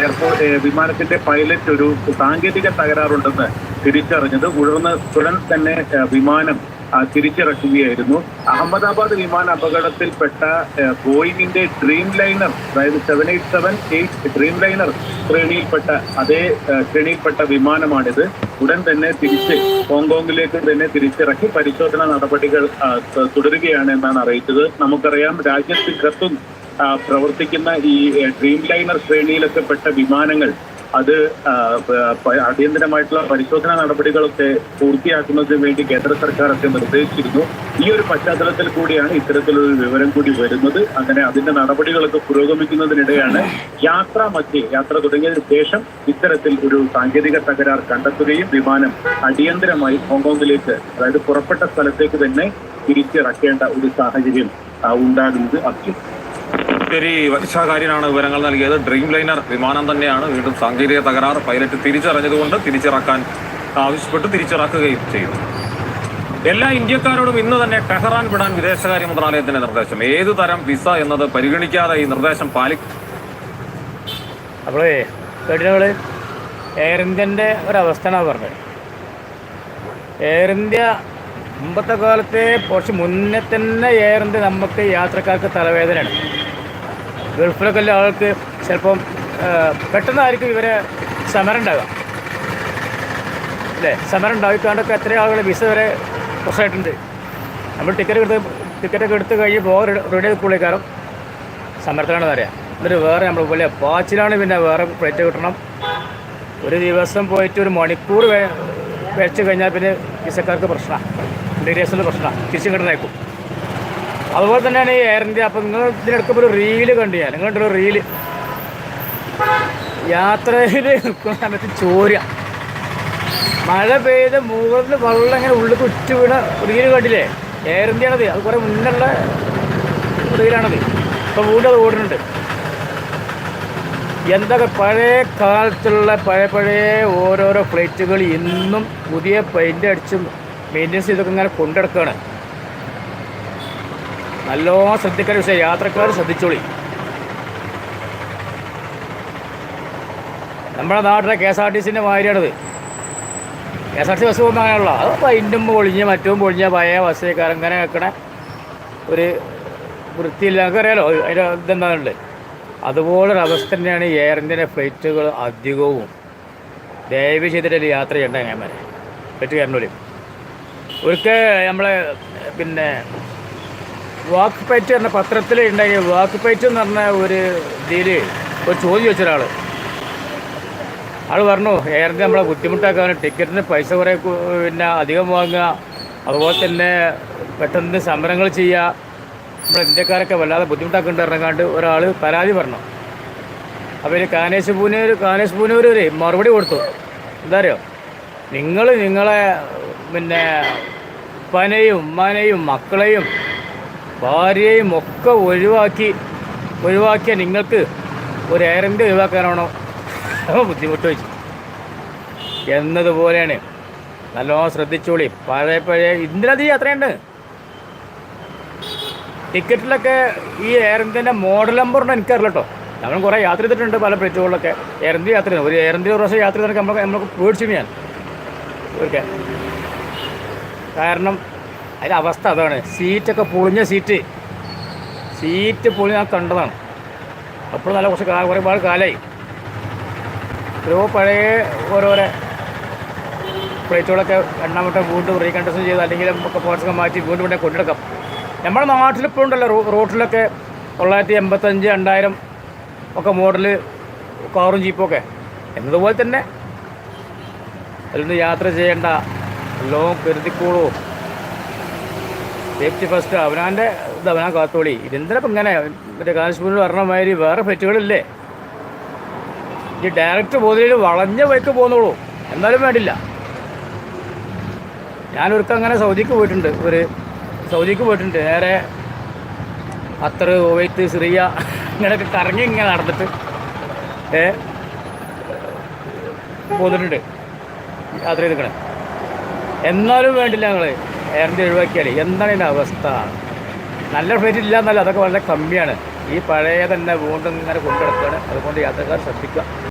Airport വിമാനത്തിന്റെ pilot ഒരു സാങ്കേതിക തകരാറുണ്ടെന്ന് തിരിച്ചറിഞ്ഞത്. ഉടർന്ന് ഉടൻ തന്നെ വിമാനം തിരിച്ചിറക്കുകയായിരുന്നു. അഹമ്മദാബാദ് വിമാന അപകടത്തിൽപ്പെട്ട ബോയിങ്ങിന്റെ ഡ്രീം ലൈനർ അതായത് seven eight seven eight Dreamliner ശ്രേണിയിൽപ്പെട്ട അതേ ശ്രേണിയിൽപ്പെട്ട വിമാനമാണിത്. ഉടൻ തന്നെ തിരിച്ച് ഹോങ്കോങ്ങിലേക്ക് തന്നെ തിരിച്ചിറക്കി പരിശോധന നടപടികൾ തുടരുകയാണ് എന്നാണ് അറിയിച്ചത്. നമുക്കറിയാം രാജ്യത്തിനകത്തും പ്രവർത്തിക്കുന്ന ഈ ഡ്രീം ലൈനർ ശ്രേണിയിലൊക്കെ പെട്ട വിമാനങ്ങൾ അത് അടിയന്തരമായിട്ടുള്ള പരിശോധനാ നടപടികളൊക്കെ പൂർത്തിയാക്കുന്നതിന് വേണ്ടി കേന്ദ്ര സർക്കാരൊക്കെ നിർദ്ദേശിച്ചിരുന്നു. ഈ ഒരു പശ്ചാത്തലത്തിൽ കൂടിയാണ് ഇത്തരത്തിലൊരു വിവരം കൂടി വരുന്നത്. അങ്ങനെ അതിന്റെ നടപടികളൊക്കെ പുരോഗമിക്കുന്നതിനിടെയാണ് യാത്രാ മധ്യേ യാത്ര തുടങ്ങിയതിനു ശേഷം ഇത്തരത്തിൽ ഒരു സാങ്കേതിക തകരാർ കണ്ടെത്തുകയും വിമാനം അടിയന്തരമായി ഹോങ്കോങ്ങിലേക്ക് അതായത് പുറപ്പെട്ട സ്ഥലത്തേക്ക് തന്നെ തിരിച്ചിറക്കേണ്ട ഒരു സാഹചര്യം ഉണ്ടാകുന്നത് അഭ്യം ശരി വൈശാഖാര്യനാണ് വിവരങ്ങൾ നൽകിയത്. ഡ്രീം ലൈനർ വിമാനം തന്നെയാണ് വീണ്ടും സാങ്കേതിക തകരാർ. പൈലറ്റ് തിരിച്ചറിഞ്ഞതുകൊണ്ട് തിരിച്ചിറക്കാൻ ആവശ്യപ്പെട്ട് തിരിച്ചിറക്കുകയും ചെയ്തു. എല്ലാ ഇന്ത്യക്കാരോടും ഇന്ന് തന്നെ ടെഹ്റാൻ വിടാൻ വിദേശകാര്യ മന്ത്രാലയത്തിന്റെ നിർദ്ദേശം. ഏതു തരം വിസ എന്നത് പരിഗണിക്കാതെ ഈ നിർദ്ദേശം പാലി കേട്ടിനങ്ങൾ എയർ ഇന്ത്യന്റെ ഒരവസ്ഥയാണ് പറഞ്ഞത്. എയർ ഇന്ത്യ മുമ്പത്തെ കാലത്തെ കുറച്ച് മുന്നേ തന്നെ എയർ ഇന്ത്യ നമുക്ക് യാത്രക്കാർക്ക് തലവേദനയാണ്. ഗൾഫിലൊക്കെ ഉള്ള ആൾക്ക് ചിലപ്പം പെട്ടെന്നായിരിക്കും ഇവരെ സമരം ഉണ്ടാകുക അല്ലേ? സമരം ഉണ്ടായിക്കാണ്ടൊക്കെ എത്ര ആളുകളെ വിസ വരെ പ്രശ്നമായിട്ടുണ്ട് നമ്മൾ ടിക്കറ്റ് എടുത്ത് ടിക്കറ്റൊക്കെ എടുത്ത് കഴിഞ്ഞ് പോകാൻ റെഡി ആയിക്കുള്ളിക്കാരം സമരത്തിലാണെന്ന് അറിയാം. എന്നിട്ട് വേറെ നമ്മൾ പോലെ പാച്ചിലാണ് പിന്നെ വേറെ പ്ലേറ്റ് കിട്ടണം. ഒരു ദിവസം പോയിട്ട് ഒരു മണിക്കൂർ വെച്ച് കഴിഞ്ഞാൽ പിന്നെ വിസക്കാർക്ക് പ്രശ്നമാണ് ഡിഗ്രേഷന്റെ പ്രശ്നമാണ് തിരിച്ചു കിട്ടണേക്കും അതുപോലെ തന്നെയാണ് ഈ എയർ ഇന്ത്യ അപ്പോൾ നിങ്ങൾ ഇതിനടുക്ക ഒരു റീൽ കണ്ടു ഞാൻ നിങ്ങളുടെ ഒരു റീൽ യാത്രയിൽ നിൽക്കുന്ന സമയത്ത് ചോര. മഴ പെയ്ത് മുകളിൽ വെള്ളം ഇങ്ങനെ ഉള്ളിൽ കുറ്റി വീണ റീൽ കണ്ടില്ലേ? എയർ ഇന്ത്യയാണത് അത് കുറേ മുന്നുള്ള റീലാണത് ഇപ്പോൾ വീണ്ടും അത് ഓടുന്നുണ്ട്. എന്തൊക്കെ പഴയ കാലത്തുള്ള പഴയ പഴയ ഓരോരോ ഫ്ലൈറ്റുകൾ ഇന്നും പുതിയ പെയിന്റ് അടിച്ചും മെയിന്റെ ഇതൊക്കെ ഇങ്ങനെ കൊണ്ടെടുക്കുകയാണ് നല്ലോണം ശ്രദ്ധിക്കാൻ വിഷയം. യാത്രക്കാർ ശ്രദ്ധിച്ചോളി. നമ്മുടെ നാട്ടിലെ കെ എസ് ആർ ടി സിന്റെ മാതിരിയാണത് K S R T bus പോകുമ്പോൾ അങ്ങനെയുള്ള അത് പൈന്റും പൊളിഞ്ഞ് മറ്റും പൊളിഞ്ഞ പഴയ ബസ്സൊക്കെ അങ്ങനെ വെക്കണ ഒരു വൃത്തിയില്ല. നമുക്കറിയാലോ അതിന്റെ ഇതെന്താണുള്ളത്? അതുപോലൊരു അവസ്ഥ തന്നെയാണ് എയർ ഇന്ത്യന്റെ ഫ്ലൈറ്റുകൾ അധികവും. ദയവ് ചെയ്തിട്ട് യാത്ര ചെയ്യേണ്ട ഞാൻ ഫ്ലൈറ്റ് കയറുന്നവരും ഒരിക്കൽ നമ്മളെ പിന്നെ വാക്ക് പൈറ്റ് എന്ന പത്രത്തിൽ ഉണ്ടായി വാക്ക് പൈറ്റ് എന്ന് പറഞ്ഞ ഒരു ഇതിൽ ഒരു ചോദ്യം ചോദിച്ചൊരാൾ ആൾ പറഞ്ഞു ഏറെ നമ്മളെ ബുദ്ധിമുട്ടാക്കാൻ ടിക്കറ്റിന് പൈസ കുറേ പിന്നെ അധികം വാങ്ങുക അതുപോലെ തന്നെ പെട്ടെന്ന് സമരങ്ങൾ ചെയ്യുക നമ്മുടെ ഇന്ത്യക്കാരൊക്കെ വല്ലാതെ ബുദ്ധിമുട്ടാക്കുന്നുണ്ട് ഒരാൾ പരാതി പറഞ്ഞു. അപ്പോൾ കാനേശ് പൂനൂർ കാനേശ് പൂനൂർ ഒരു മറുപടി കൊടുത്തു. എന്താ അറിയോ? നിങ്ങൾ നിങ്ങളെ പിന്നെ ഉപ്പനെയും ഉമ്മാനെയും മക്കളെയും ഭാര്യയെയും ഒക്കെ ഒഴിവാക്കി ഒഴിവാക്കിയ നിങ്ങൾക്ക് ഒരു ഇന്ത്യ ഒഴിവാക്കാനാണോ? ബുദ്ധിമുട്ട് വെച്ചു എന്നതുപോലെയാണ്. നല്ലോണം ശ്രദ്ധിച്ചോളി. പഴയ പഴയ ഇതിനധികം യാത്രയുണ്ട്. ടിക്കറ്റിലൊക്കെ ഈ എയർ മോഡൽ നമ്പർ ഉണ്ടോ എനിക്കറിയില്ല കേട്ടോ. നമ്മൾ കുറേ യാത്ര ചെയ്തിട്ടുണ്ട് പല പെറ്റുകളിലൊക്കെ എയർ യാത്ര ഒരു എയർ ഒരു പ്രാവശ്യം യാത്ര ചെയ്തിട്ട് നമ്മൾ നമ്മൾ പേടിച്ചു ഞാൻ. ഓക്കെ കാരണം അതിന്റെ അവസ്ഥ അതാണ്. സീറ്റൊക്കെ പൊളിഞ്ഞ സീറ്റ്. സീറ്റ് പൊളി ഞാൻ കണ്ടതാണ്. അപ്പോൾ നല്ല കുറച്ച് കാ- ഒരുപാട് പാട് കാലമായി എത്രയോ പഴയ ഓരോരോ പ്ലേറ്റുകളൊക്കെ രണ്ടാമത്തെ വീണ്ടും റീകണ്ടക്ഷൻ ചെയ്ത് അല്ലെങ്കിൽ നമുക്ക് പോർട്സൊക്കെ മാറ്റി വീണ്ടും ഇവിടെ കൊണ്ടെടുക്കാം നമ്മുടെ നാട്ടിൽ ഉണ്ടല്ലോ റോ റോട്ടിലൊക്കെ തൊള്ളായിരത്തി എൺപത്തഞ്ച് രണ്ടായിരം ഒക്കെ മോഡൽ കാറും ജീപ്പൊക്കെ എന്നതുപോലെ തന്നെ. അതിലൊന്ന് യാത്ര ചെയ്യേണ്ട എല്ലാം കരുതിക്കോളൂ. സേഫ്റ്റി ഫസ്റ്റ് അവനാന്റെ ഇത് അവനാ കാത്തോളി. ഇതെന്തിനപ്പം ഇങ്ങനെ? മറ്റേ കാശ്മീരിൽ പറഞ്ഞ മാതിരി വേറെ ഫെറ്റുകളില്ലേ ഈ ഡയറക്റ്റ് ബോധിയിൽ വളഞ്ഞ വഴിക്ക് പോന്നോളൂ എന്നാലും വേണ്ടില്ല. ഞാനൊരുക്കം അങ്ങനെ സൗദിക്ക് പോയിട്ടുണ്ട്. ഒരു സൗദിക്ക് പോയിട്ടുണ്ട്. നേരെ അത്ര ഓവൈത്ത് സിറിയ ഇങ്ങനെയൊക്കെ കറങ്ങി ഇങ്ങനെ നടന്നിട്ട് ഏ പോന്നിട്ടുണ്ട്. യാത്ര ചെയ്തിക്കണേ എന്നാലും വേണ്ടില്ല ഞങ്ങൾ എയറിന്റെ ഒഴിവാക്കിയാൽ എന്താണ് ഇതിന്റെ അവസ്ഥ? നല്ല ഫ്ലൈറ്റ് ഇല്ല എന്നല്ല അതൊക്കെ വളരെ കമ്മിയാണ്. ഈ പഴയ തന്നെ വീണ്ടും ഇങ്ങനെ കൊണ്ടുനടക്കുകയാണ്. അതുകൊണ്ട് യാത്രക്കാർ ശ്രദ്ധിക്കുക.